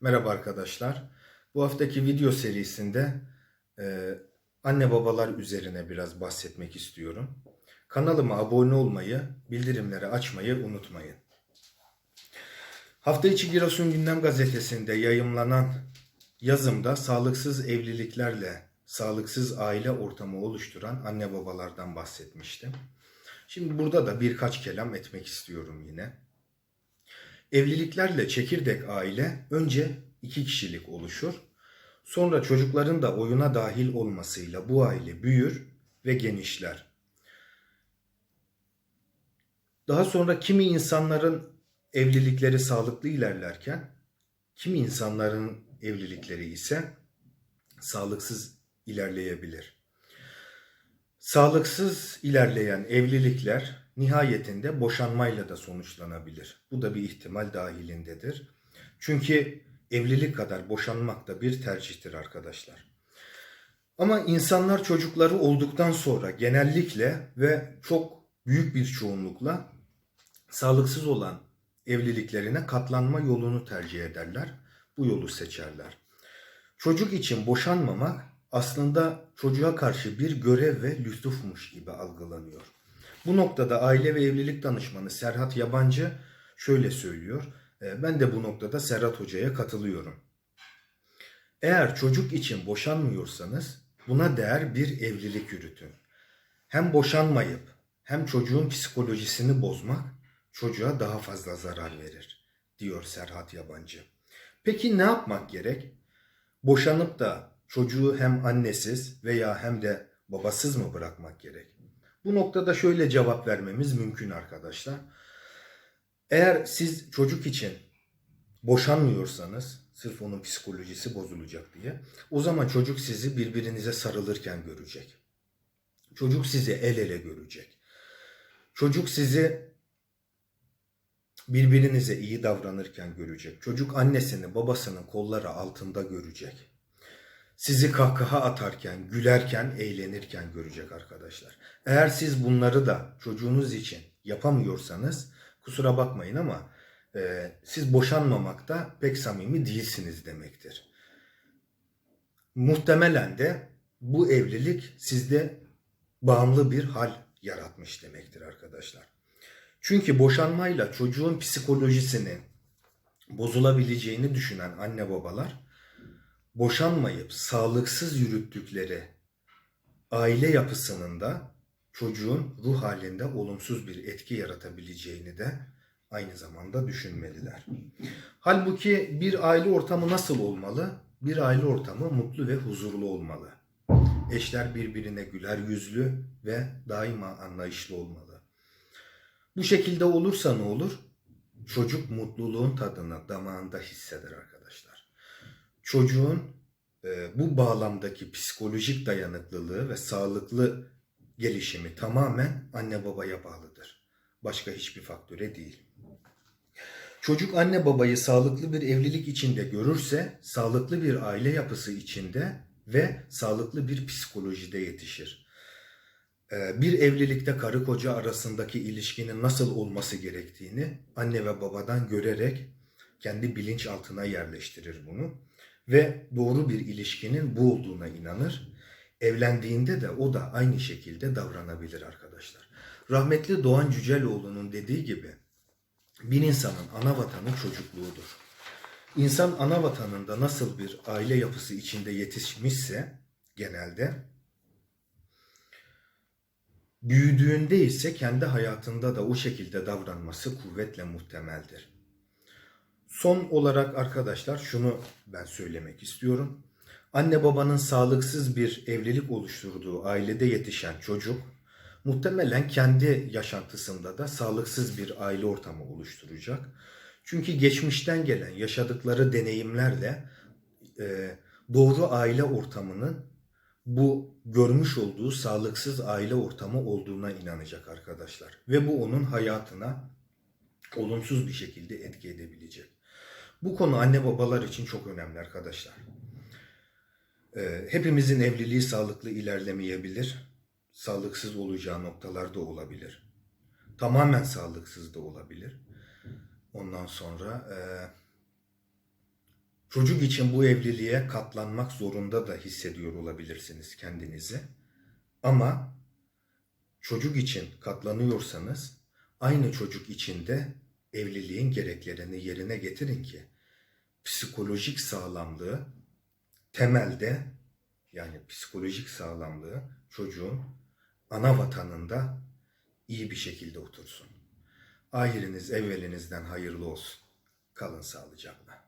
Merhaba arkadaşlar. Bu haftaki video serisinde e, anne babalar üzerine biraz bahsetmek istiyorum. Kanalıma abone olmayı, bildirimleri açmayı unutmayın. Hafta içi Giresun Gündem Gazetesi'nde yayımlanan yazımda sağlıksız evliliklerle sağlıksız aile ortamı oluşturan anne babalardan bahsetmiştim. Şimdi burada da birkaç kelam etmek istiyorum yine. Evliliklerle çekirdek aile önce iki kişilik oluşur. Sonra çocukların da oyuna dahil olmasıyla bu aile büyür ve genişler. Daha sonra kimi insanların evlilikleri sağlıklı ilerlerken kimi insanların evlilikleri ise sağlıksız ilerleyebilir. Sağlıksız ilerleyen evlilikler nihayetinde boşanmayla da sonuçlanabilir. Bu da bir ihtimal dahilindedir. Çünkü evlilik kadar boşanmak da bir tercihtir arkadaşlar. Ama insanlar çocukları olduktan sonra genellikle ve çok büyük bir çoğunlukla sağlıksız olan evliliklerine katlanma yolunu tercih ederler. Bu yolu seçerler. Çocuk için boşanmamak aslında çocuğa karşı bir görev ve lütufmuş gibi algılanıyor. Bu noktada aile ve evlilik danışmanı Serhat Yabancı şöyle söylüyor. E, Ben de bu noktada Serhat Hoca'ya katılıyorum. Eğer çocuk için boşanmıyorsanız buna değer bir evlilik yürütün. Hem boşanmayıp hem çocuğun psikolojisini bozmak çocuğa daha fazla zarar verir diyor Serhat Yabancı. Peki ne yapmak gerek? Boşanıp da çocuğu hem annesiz veya hem de babasız mı bırakmak gerek? Bu noktada şöyle cevap vermemiz mümkün arkadaşlar. Eğer siz çocuk için boşanmıyorsanız sırf onun psikolojisi bozulacak diye o zaman çocuk sizi birbirinize sarılırken görecek. Çocuk sizi el ele görecek. Çocuk sizi birbirinize iyi davranırken görecek. Çocuk annesini babasının kolları altında görecek. Sizi kahkaha atarken, gülerken, eğlenirken görecek arkadaşlar. Eğer siz bunları da çocuğunuz için yapamıyorsanız kusura bakmayın ama e, siz boşanmamakta pek samimi değilsiniz demektir. Muhtemelen de bu evlilik sizde bağımlı bir hal yaratmış demektir arkadaşlar. Çünkü boşanmayla çocuğun psikolojisinin bozulabileceğini düşünen anne babalar boşanmayıp sağlıksız yürüttükleri aile yapısının da çocuğun ruh halinde olumsuz bir etki yaratabileceğini de aynı zamanda düşünmeliler. Halbuki bir aile ortamı nasıl olmalı? Bir aile ortamı mutlu ve huzurlu olmalı. Eşler birbirine güler yüzlü ve daima anlayışlı olmalı. Bu şekilde olursa ne olur? Çocuk mutluluğun tadını damağında hisseder arkadaşlar. Çocuğun e, bu bağlamdaki psikolojik dayanıklılığı ve sağlıklı gelişimi tamamen anne babaya bağlıdır. Başka hiçbir faktöre değil. Çocuk anne babayı sağlıklı bir evlilik içinde görürse, sağlıklı bir aile yapısı içinde ve sağlıklı bir psikolojide yetişir. Ee, Bir evlilikte karı koca arasındaki ilişkinin nasıl olması gerektiğini anne ve babadan görerek kendi bilinç altına yerleştirir bunu ve doğru bir ilişkinin bu olduğuna inanır. Evlendiğinde de o da aynı şekilde davranabilir arkadaşlar. Rahmetli Doğan Cüceloğlu'nun dediği gibi bir insanın ana vatanı çocukluğudur. İnsan ana vatanında nasıl bir aile yapısı içinde yetişmişse genelde büyüdüğünde ise kendi hayatında da o şekilde davranması kuvvetle muhtemeldir. Son olarak arkadaşlar şunu ben söylemek istiyorum. Anne babanın sağlıksız bir evlilik oluşturduğu ailede yetişen çocuk muhtemelen kendi yaşantısında da sağlıksız bir aile ortamı oluşturacak. Çünkü geçmişten gelen yaşadıkları deneyimlerle e, doğru aile ortamının bu görmüş olduğu sağlıksız aile ortamı olduğuna inanacak arkadaşlar. Ve bu onun hayatına olumsuz bir şekilde etki edebilecek. Bu konu anne babalar için çok önemli arkadaşlar. Ee, hepimizin evliliği sağlıklı ilerlemeyebilir. Sağlıksız olacağı noktalar da olabilir. Tamamen sağlıksız da olabilir. Ondan sonra e, Çocuk için bu evliliğe katlanmak zorunda da hissediyor olabilirsiniz kendinizi. Ama çocuk için katlanıyorsanız aynı çocuk için de evliliğin gereklerini yerine getirin ki psikolojik sağlamlığı temelde yani psikolojik sağlamlığı çocuğun ana vatanında iyi bir şekilde otursun. Ahiriniz evvelinizden hayırlı olsun. Kalın sağlıcakla.